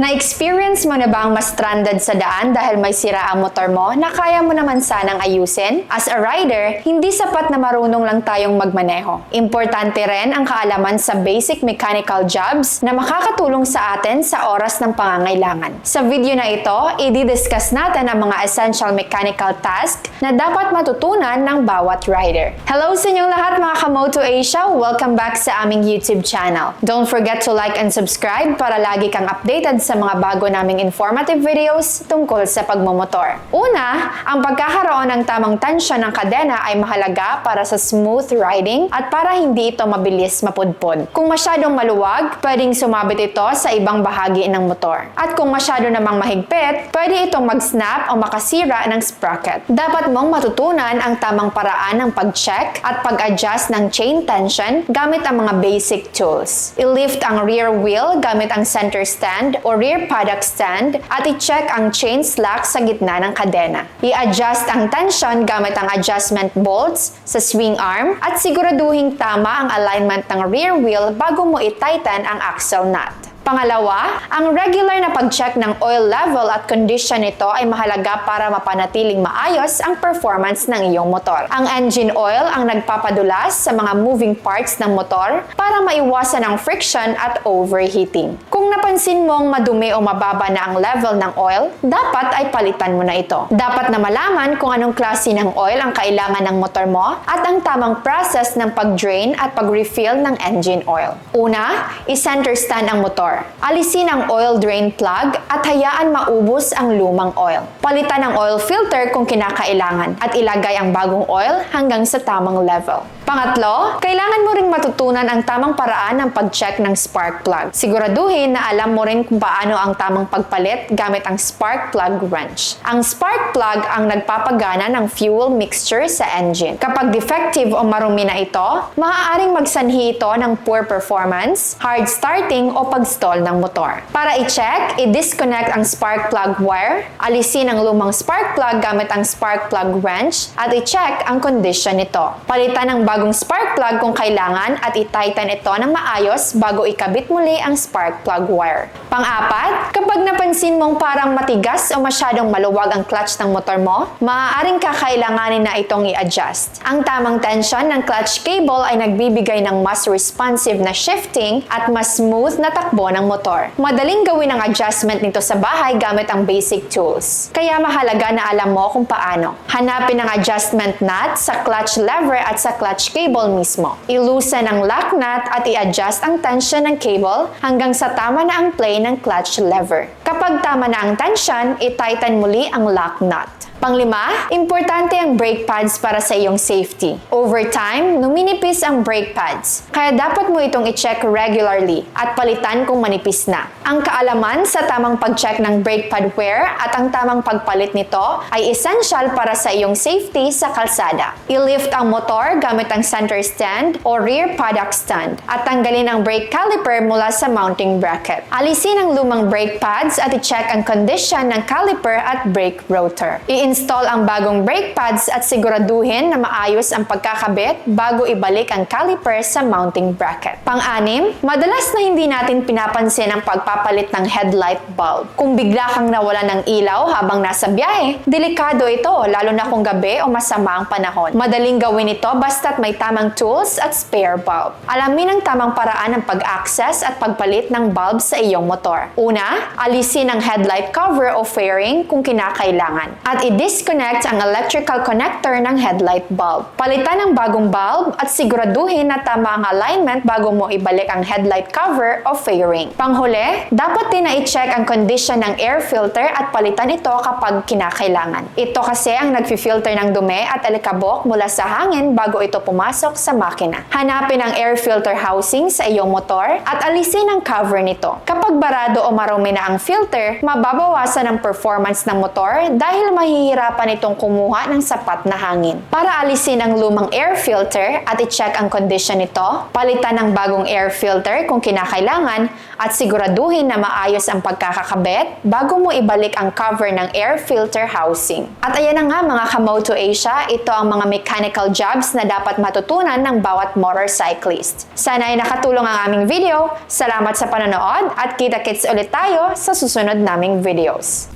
Na-experience mo na ba ang ma-stranded sa daan dahil may sira ang motor mo na kaya mo naman sanang ayusin? As a rider, hindi sapat na marunong lang tayong magmaneho. Importante rin ang kaalaman sa basic mechanical jobs na makakatulong sa atin sa oras ng pangangailangan. Sa video na ito, i-discuss natin ang mga essential mechanical task na dapat matutunan ng bawat rider. Hello sa inyong lahat mga Kamoto Asia! Welcome back sa aming YouTube channel. Don't forget to like and subscribe para lagi kang updated sa mga bago naming informative videos tungkol sa pagmumotor. Una, ang pagkakaroon ng tamang tensyon ng kadena ay mahalaga para sa smooth riding at para hindi ito mabilis mapudpod. Kung masyadong maluwag, pwedeng sumabit ito sa ibang bahagi ng motor. At kung masyado namang mahigpit, pwede itong mag-snap o makasira ng sprocket. Dapat mong matutunan ang tamang paraan ng pag-check at pag-adjust ng chain tension gamit ang mga basic tools. I-lift ang rear wheel gamit ang center stand o rear paddock stand at i-check ang chain slack sa gitna ng kadena. I-adjust ang tension gamit ang adjustment bolts sa swing arm at siguraduhin tama ang alignment ng rear wheel bago mo i-tighten ang axle nut. Pangalawa, ang regular na pag-check ng oil level at condition nito ay mahalaga para mapanatiling maayos ang performance ng iyong motor. Ang engine oil ang nagpapadulas sa mga moving parts ng motor para maiwasan ang friction at overheating. Kung napansin mong madumi o mababa na ang level ng oil, dapat ay palitan mo na ito. Dapat na malaman kung anong klase ng oil ang kailangan ng motor mo at ang tamang process ng pag-drain at pag-refill ng engine oil. Una, i-center stand ang motor. Alisin ang oil drain plug at hayaan maubos ang lumang oil. Palitan ang oil filter kung kinakailangan at ilagay ang bagong oil hanggang sa tamang level. Pangatlo, kailangan mo ring matutunan ang tamang paraan ng pag-check ng spark plug. Siguraduhin na alam mo rin kung paano ang tamang pagpalit gamit ang spark plug wrench. Ang spark plug ang nagpapagana ng fuel mixture sa engine. Kapag defective o marumi na ito, maaaring magsanhi ito ng poor performance, hard starting o pag-stall ng motor. Para i-check, i-disconnect ang spark plug wire, alisin ang lumang spark plug gamit ang spark plug wrench, at i-check ang condition nito. Palitan ang bagong spark plug kung kailangan at i-tighten ito ng maayos bago ikabit muli ang spark plug wire. Pang-apat, kapag napansin mong parang matigas o masyadong maluwag ang clutch ng motor mo, maaaring kakailanganin na itong i-adjust. Ang tamang tension ng clutch cable ay nagbibigay ng mas responsive na shifting at mas smooth na takbo ng motor. Madaling gawin ang adjustment nito sa bahay gamit ang basic tools. Kaya mahalaga na alam mo kung paano. Hanapin ang adjustment nut sa clutch lever at sa clutch cable mismo. Ilusan ang lock nut at i-adjust ang tension ng cable hanggang sa tama na ang play ng clutch lever. Kapag tama na ang tension, i-tighten muli ang lock nut. Panglima, importante ang brake pads para sa iyong safety. Over time, numinipis ang brake pads. Kaya dapat mo itong i-check regularly at palitan kung manipis na. Ang kaalaman sa tamang pag-check ng brake pad wear at ang tamang pagpalit nito ay essential para sa iyong safety sa kalsada. I-lift ang motor gamit ang center stand o rear paddock stand at tanggalin ang brake caliper mula sa mounting bracket. Alisin ang lumang brake pads at i-check ang condition ng caliper at brake rotor. I-install ang bagong brake pads at siguraduhin na maayos ang pagkakabit bago ibalik ang caliper sa mounting bracket. Pang-anim, madalas na hindi natin pinapansin ang pagpapalit ng headlight bulb. Kung bigla kang nawala ng ilaw habang nasa biyahe, delikado ito lalo na kung gabi o masama ang panahon. Madaling gawin ito basta't may tamang tools at spare bulb. Alamin ang tamang paraan ng pag-access at pagpalit ng bulb sa iyong motor. Una, alisin ang headlight cover o fairing kung kinakailangan. At i-disconnect ang electrical connector ng headlight bulb. Palitan ang bagong bulb at siguraduhin na tama ang alignment bago mo ibalik ang headlight cover o fairing. Panghuli, dapat din na i-check ang condition ng air filter at palitan ito kapag kinakailangan. Ito kasi ang nagfi-filter ng dumi at alikabok mula sa hangin bago ito pumasok sa makina. Hanapin ang air filter housing sa iyong motor at alisin ang cover nito. Kapag barado o marumi na ang filter filter, mababawasan ang performance ng motor dahil mahihirapan itong kumuha ng sapat na hangin. Para alisin ang lumang air filter at i-check ang condition nito, palitan ng bagong air filter kung kinakailangan at siguraduhin na maayos ang pagkakakabit bago mo ibalik ang cover ng air filter housing. At ayan na nga mga Kamoto Asia, ito ang mga mechanical jobs na dapat matutunan ng bawat motorcyclist. Sana ay nakatulong ang aming video. Salamat sa panonood at kita-kits ulit tayo sa susunod naming videos.